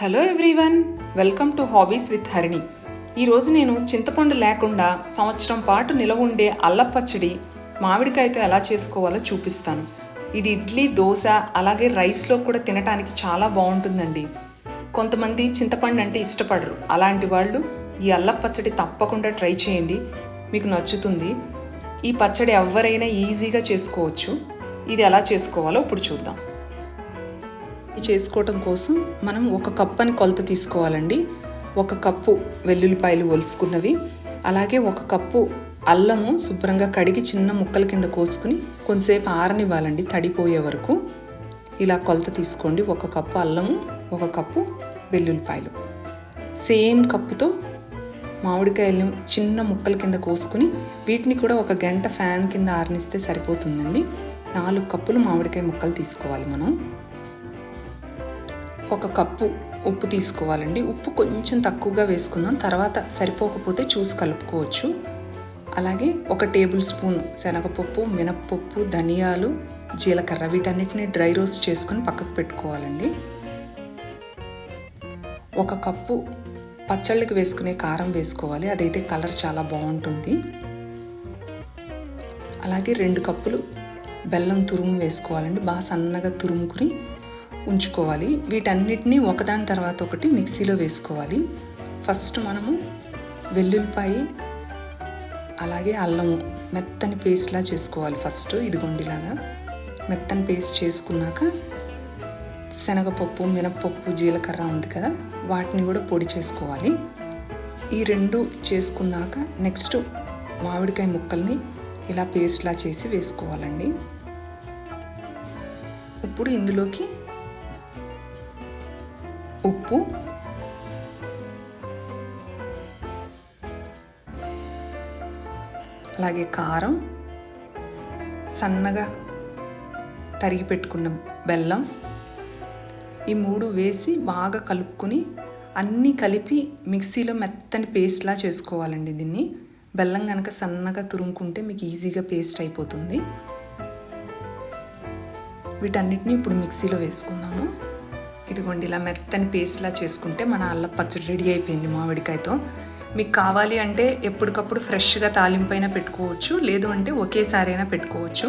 Hello everyone welcome to hobbies with Harini ఈరోజు నేను చింతపండు లేకుండా సంవత్సరం పాటు నిలవ ఉండే అల్లం పచ్చడి మామిడికాయతో ఎలా చేసుకోవాలో చూపిస్తాను. ఇది ఇడ్లీ దోశ అలాగే రైస్లో కూడా తినడానికి చాలా బాగుంటుందండి. కొంతమంది చింతపండు అంటే ఇష్టపడరు. అలాంటి వాళ్ళు ఈ అల్లం పచ్చడి తప్పకుండా ట్రై చేయండి. మీకు నచ్చుతుంది. ఈ పచ్చడి ఎవరైనా ఈజీగా చేసుకోవచ్చు. ఇది ఎలా చేసుకోవాలో ఇప్పుడు చూద్దాం. చేసుకోవటం కోసం మనం ఒక కప్పు అని కొలత తీసుకోవాలండి. ఒక కప్పు వెల్లుల్లిపాయలు ఒలుసుకున్నవి అలాగే ఒక కప్పు అల్లము శుభ్రంగా కడిగి చిన్న ముక్కల కింద కోసుకుని కొంతసేపు ఆరనివ్వాలండి తడిపోయే వరకు. ఇలా కొలత తీసుకోండి. ఒక కప్పు అల్లము ఒక కప్పు వెల్లుల్లిపాయలు. సేమ్ కప్పుతో మామిడికాయలను చిన్న ముక్కల కింద కోసుకుని వీటిని కూడా ఒక గంట ఫ్యాన్ కింద ఆరనిస్తే సరిపోతుందండి. నాలుగు కప్పులు మామిడికాయ ముక్కలు తీసుకోవాలి మనం. ఒక కప్పు ఉప్పు తీసుకోవాలండి. ఉప్పు కొంచెం తక్కువగా వేసుకుందాం. తర్వాత సరిపోకపోతే చూసి కలుపుకోవచ్చు. అలాగే ఒక టేబుల్ స్పూన్ శనగపప్పు మినప్పప్పు ధనియాలు జీలకర్ర వీటన్నిటిని డ్రై రోస్ట్ చేసుకొని పక్కకు పెట్టుకోవాలండి. ఒక కప్పు పచ్చళ్ళకి వేసుకునే కారం వేసుకోవాలి. అదైతే కలర్ చాలా బాగుంటుంది. అలాగే రెండు కప్పులు బెల్లం తురుము వేసుకోవాలండి. బాగా సన్నగా తురుముకుని ఉంచుకోవాలి. వీటన్నిటిని ఒకదాని తర్వాత ఒకటి మిక్సీలో వేసుకోవాలి. ఫస్ట్ మనము వెల్లుల్లిపాయ అలాగే అల్లము మెత్తని పేస్ట్లా చేసుకోవాలి ఫస్ట్ ఇదిగొండిలాగా మెత్తని పేస్ట్ చేసుకున్నాక శనగపప్పు మినప్పప్పు జీలకర్ర ఉంది కదా వాటిని కూడా పొడి చేసుకోవాలి. ఈ రెండు చేసుకున్నాక నెక్స్ట్ మామిడికాయ ముక్కల్ని ఇలా పేస్ట్లా చేసి వేసుకోవాలండి. ఇప్పుడు ఇందులోకి ఉప్పు. అలాగే కారం. సన్నగా తరిగి పెట్టుకున్న బెల్లం. ఈ మూడు వేసి బాగా కలుపుకొని అన్నీ కలిపి మిక్సీలో మెత్తని పేస్ట్లా చేసుకోవాలండి దీన్ని. బెల్లం కనుక సన్నగా తురుముకుంటే మీకు ఈజీగా పేస్ట్ అయిపోతుంది. వీటన్నిటిని ఇప్పుడు మిక్సీలో వేసుకుందాము. ఇదిగోండి ఇలా మెత్తని పేస్ట్లా చేసుకుంటే మన అల్లం పచ్చడి రెడీ అయిపోయింది మామిడికాయతో. మీకు కావాలి అంటే ఎప్పటికప్పుడు ఫ్రెష్గా తాలింపైనా పెట్టుకోవచ్చు లేదు అంటే ఒకేసారి అయినా పెట్టుకోవచ్చు.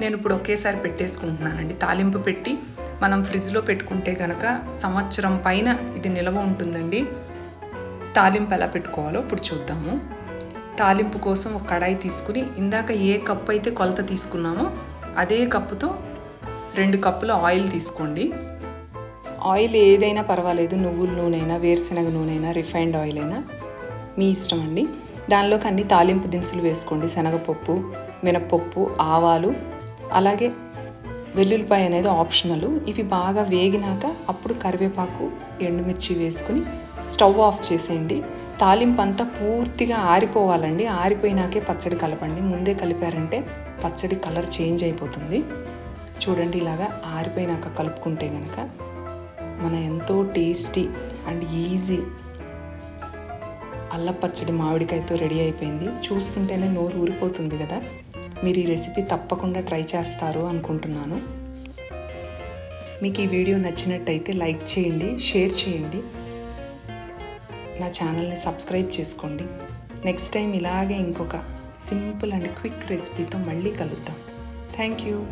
నేను ఇప్పుడు ఒకేసారి పెట్టేసుకుంటున్నానండి. తాలింపు పెట్టి మనం ఫ్రిడ్జ్లో పెట్టుకుంటే కనుక సంవత్సరం పైన ఇది నిల్వ ఉంటుందండి. తాలింపు ఎలా పెట్టుకోవాలో ఇప్పుడు చూద్దాము. తాలింపు కోసం ఒక కడాయి తీసుకుని ఇందాక ఏ కప్పు అయితే కొలత తీసుకున్నామో అదే కప్పుతో రెండు కప్పుల ఆయిల్ తీసుకోండి. ఆయిల్ ఏదైనా పర్వాలేదు. నువ్వుల నూనె అయినా వేరుశనగ నూనె అయినా రిఫైన్డ్ ఆయిల్ అయినా మీ ఇష్టం అండి. దానిలోకి అన్ని తాలింపు దినుసులు వేసుకోండి. శనగపప్పు మినప్పప్పు ఆవాలు అలాగే వెల్లుల్లిపాయ అనేది ఆప్షనల్. ఇవి బాగా వేగినాక అప్పుడు కరివేపాకు ఎండుమిర్చి వేసుకుని స్టవ్ ఆఫ్ చేసేయండి. తాలింపు అంతా పూర్తిగా ఆరిపోవాలండి. ఆరిపోయినాకే పచ్చడి కలపండి. ముందే కలిపారంటే పచ్చడి కలర్ చేంజ్ అయిపోతుంది. చూడండి ఇలాగా ఆరిపోయినాక కలుపుకుంటే కనుక మన ఎంతో టేస్టీ అండ్ ఈజీ అల్ల పచ్చడి మామిడికాయతో రెడీ అయిపోయింది. చూస్తుంటేనే నోరు ఊరిపోతుంది కదా. మీరు ఈ రెసిపీ తప్పకుండా ట్రై చేస్తారు అనుకుంటున్నాను. మీకు ఈ వీడియో నచ్చినట్టయితే లైక్ చేయండి షేర్ చేయండి. నా ఛానల్ని సబ్స్క్రైబ్ చేసుకోండి. నెక్స్ట్ టైం ఇలాగే ఇంకొక సింపుల్ అండ్ క్విక్ రెసిపీతో మళ్ళీ కలుద్దాం. Thank you.